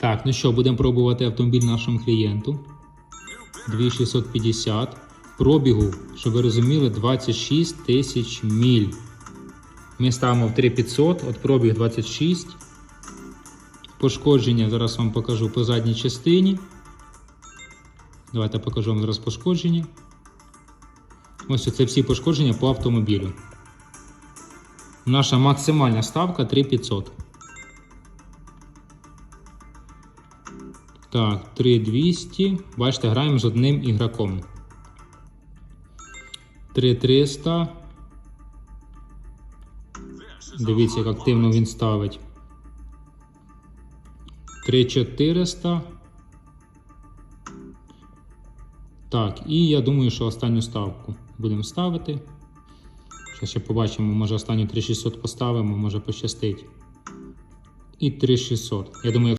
Так, ну що, будемо пробувати автомобіль нашому клієнту. 2650. Пробігу, щоб ви розуміли, 26 тисяч міль. Ми ставимо в 3500, от пробіг 26. Пошкодження зараз вам покажу по задній частині. Давайте покажу вам зараз пошкодження. Ось це всі пошкодження по автомобілю. Наша максимальна ставка 3500. Так, 3200. Бачите, граємо з одним ігроком. 3300. Дивіться, як активно він ставить. 3400. Так, і я думаю, що останню ставку будемо ставити. Зараз ще побачимо, може останню 3600 поставимо, може пощастить. І 3600. Я думаю,